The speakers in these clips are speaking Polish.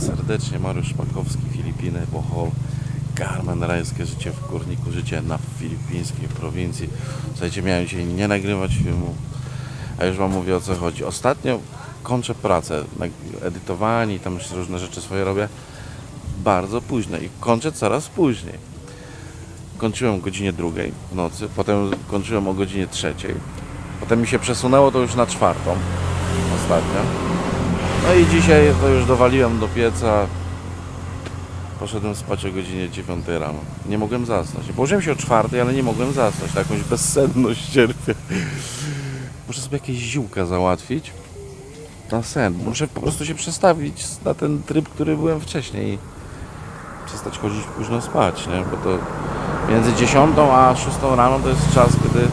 serdecznie. Mariusz Szpakowski, Filipiny, Bohol, Carmen, rajskie życie w górniku, życie na filipińskiej prowincji. Słuchajcie, miałem dzisiaj nie nagrywać filmu, a już Wam mówię o co chodzi. Ostatnio kończę pracę, edytowanie i tam jeszcze różne rzeczy swoje robię bardzo późno i kończę coraz później. Kończyłem o godzinie drugiej w nocy, potem kończyłem o godzinie trzeciej, potem mi się przesunęło to już na czwartą ostatnio. No i dzisiaj to już dowaliłem do pieca. Poszedłem spać o godzinie 9 rano. Nie mogłem zasnąć. Położyłem się o 4, ale nie mogłem zasnąć. Jakąś bezsenność cierpię. Muszę sobie jakieś ziółka załatwić na sen. Muszę po prostu się przestawić na ten tryb, który byłem wcześniej. Przestać chodzić późno spać, nie? Bo to między 10 a 6 rano to jest czas, kiedy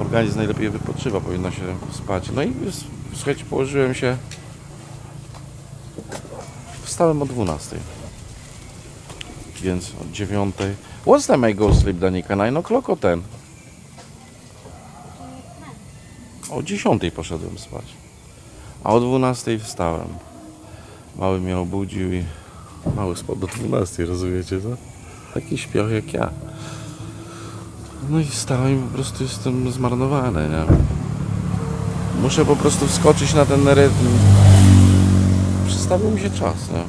organizm najlepiej wypoczywa, powinno się spać. No i słuchajcie, położyłem się. Wstałem o 12. Więc o 9. What's time I go sleep, Danika? 9 o'clock o 10? O 10 poszedłem spać. A o 12 wstałem. Mały mnie obudził i mały spał do 12, rozumiecie to? Taki śpioch jak ja. No i wstałem i po prostu jestem zmarnowany, nie? Muszę po prostu wskoczyć na ten rytm. Przestawił mi się czas, nie?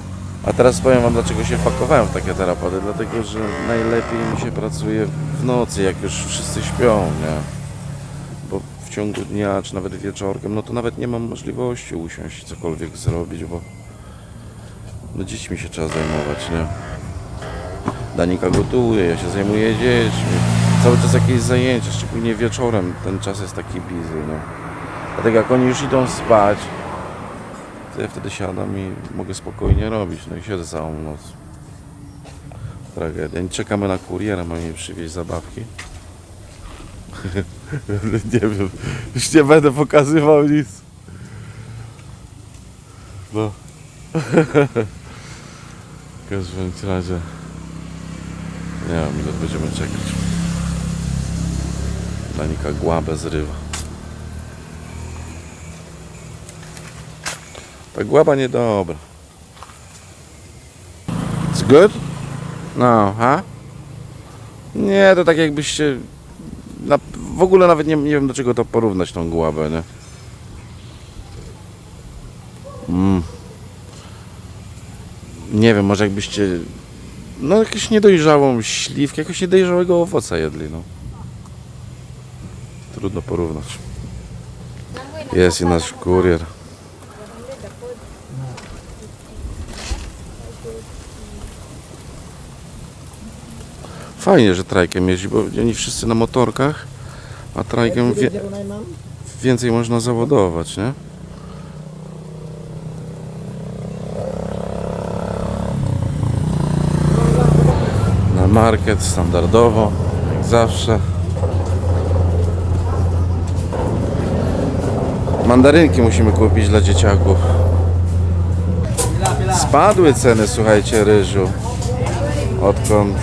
A teraz powiem wam dlaczego się pakowałem w takie terapeuty. Dlatego, że najlepiej mi się pracuje w nocy, jak już wszyscy śpią, nie? Bo w ciągu dnia, czy nawet wieczorkiem, no to nawet nie mam możliwości usiąść i cokolwiek zrobić, bo no dziećmi się trzeba zajmować, nie? Danika gotuje, ja się zajmuję dziećmi. Cały czas jakieś zajęcia, szczególnie wieczorem ten czas jest taki busy, no. Dlatego jak oni już idą spać, to ja wtedy siadam i mogę spokojnie robić, no i siedzę całą noc. Tragedia. Czekamy na kuriera, mamy jej przywieźć zabawki. nie wiem, już nie będę pokazywał nic. No. w każdym razie nie wiem ile będziemy czekać. Danika głabę zrywa. Ta głaba niedobra. It's good? No, ha? Nie, to tak jakbyście... Na, w ogóle nawet nie, nie wiem do czego to porównać tą głabę, nie? Mm. Nie wiem, może jakbyście... No jakąś niedojrzałą śliwkę, jakiegoś niedojrzałego owoca jedli, no. Trudno porównać. Jest i nasz kurier. Fajnie, że trajkiem jeździ, bo oni wszyscy na motorkach, a trajkiem wie, więcej można załadować, nie? Na market standardowo, jak zawsze. Mandarynki musimy kupić dla dzieciaków. Spadły ceny, słuchajcie, ryżu. Odkąd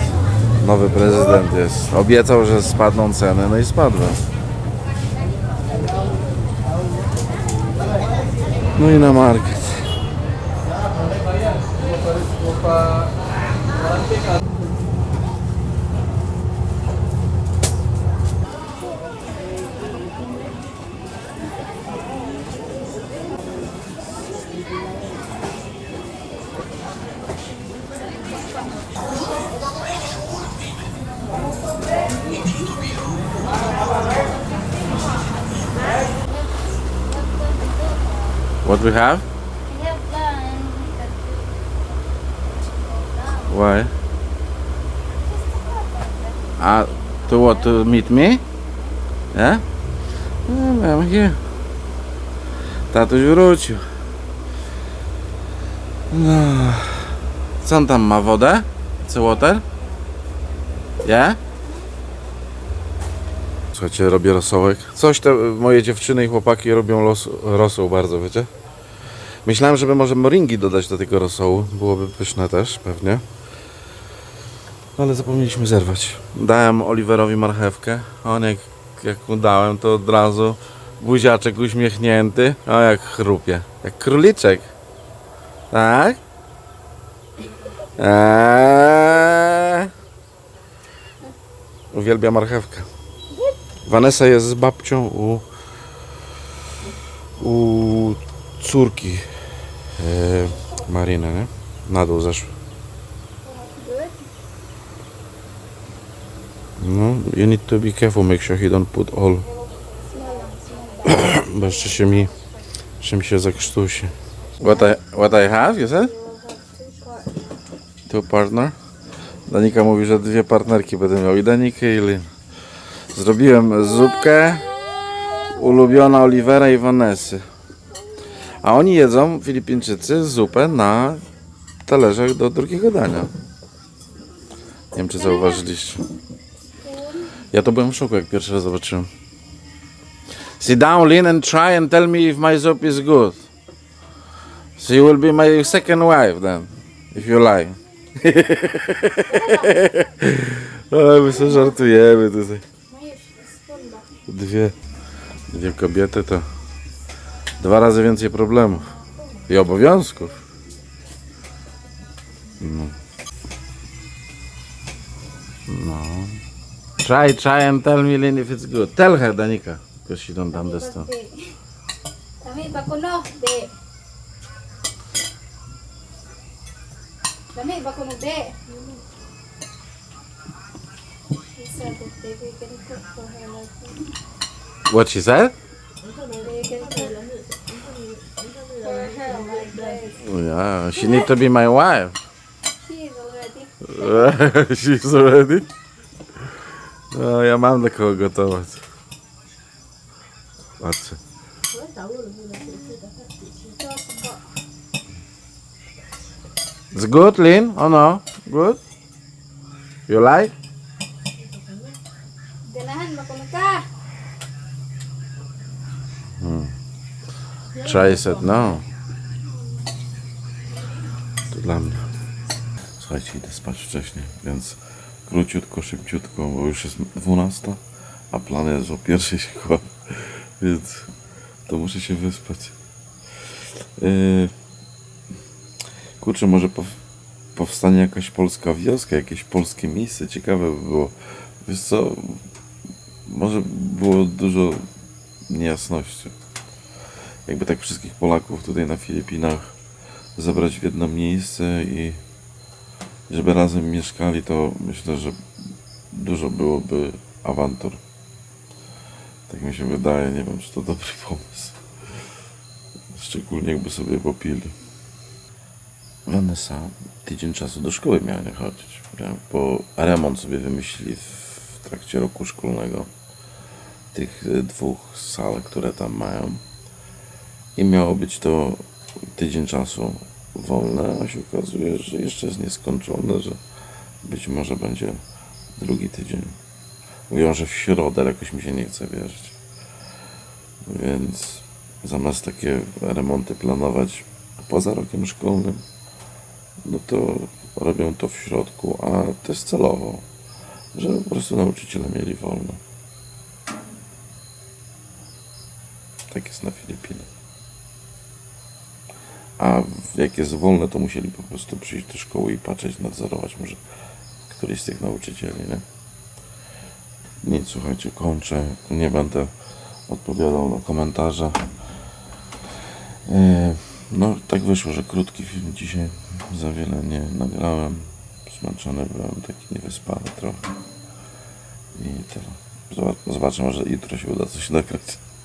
nowy prezydent jest. Obiecał, że spadną ceny, no i spadły. No i na market. What we have? Why? A to what to meet me? Yeah? No, I'm here. Tatuś wrócił. No. Co on tam ma? Wodę? Co water? Yeah? Słuchajcie, robię rosołek. Coś te moje dziewczyny i chłopaki robią los, rosół bardzo, wiecie? Myślałem, żeby może moringi dodać do tego rosołu. Byłoby pyszne też, pewnie. Ale zapomnieliśmy zerwać. Dałem Oliverowi marchewkę. On jak, jak mu dałem, to od razu buziaczek uśmiechnięty. O, jak chrupie. Jak króliczek. Tak? Eee. Uwielbia marchewkę. Vanessa jest z babcią u, u córki e, Mariny, nie? Na dół zeszły. No, you need to be careful, make sure he don't put all. Bo jeszcze się mi, jeszcze mi się zakrztusi. What I, what I have, you said? Two partner. Danika mówi, że dwie partnerki będę miał i Danikę i Lynn. Zrobiłem zupkę ulubiona Olivera i Vanessy. A oni jedzą, Filipińczycy, zupę na talerzach do drugiego dania. Nie wiem, czy zauważyliście. Ja to byłem w szoku, jak pierwszy raz zobaczyłem. Sit down, Lynn, and try and tell me if my soup is good. So you will be my second wife then, if you like. Ale my sobie żartujemy tutaj. Dwie, dwie kobiety to dwa razy więcej problemów i obowiązków. No. no. Try, try and tell me Lynn if it's good. Tell her, Danica, because she don't understand. Dami ba kuno? Be. Dami ba kuno be? He said Yeah, she need to be my wife. She is already. She's already? No, oh, ja mam dla kogo gotować. Patrzcie. It's good, Lynn? Oh no? Good? You like? Ka? Try it no. To dla mnie. Słuchajcie, idę spać wcześniej, więc króciutko, szybciutko, bo już jest 12, a plan jest o pierwszej się kładę, więc to muszę się wyspać. Yy, kurczę, może pow- powstanie jakaś polska wioska, jakieś polskie miejsce, ciekawe by było. Wiesz co, może było dużo niejasności jakby tak wszystkich Polaków tutaj na Filipinach zebrać w jedno miejsce i żeby razem mieszkali, to myślę, że dużo byłoby awantur. Tak mi się wydaje, nie wiem, czy to dobry pomysł. Szczególnie jakby sobie popili. Vanessa tydzień czasu do szkoły miała nie chodzić, bo remont sobie wymyślili w trakcie roku szkolnego tych y, dwóch sal, które tam mają. I miało być to tydzień czasu wolne, a się okazuje, że jeszcze jest nieskończone, że być może będzie drugi tydzień. Mówią, że w środę, jakoś mi się nie chce wierzyć. Więc zamiast takie remonty planować poza rokiem szkolnym, no to robią to w środku, a też celowo, żeby po prostu nauczyciele mieli wolne. Tak jest na Filipinach. A jak jest wolne, to musieli po prostu przyjść do szkoły i patrzeć, nadzorować może któryś z tych nauczycieli, nie? Nic, słuchajcie, kończę. Nie będę odpowiadał na komentarze. Yy, No, tak wyszło, że krótki film dzisiaj. Za wiele nie nagrałem. Zmęczony byłem, taki niewyspany trochę. I tyle. Zobac- Zobaczę, może jutro się uda coś nagrać.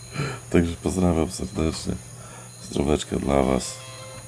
Także pozdrawiam serdecznie. Zdróweczka dla Was.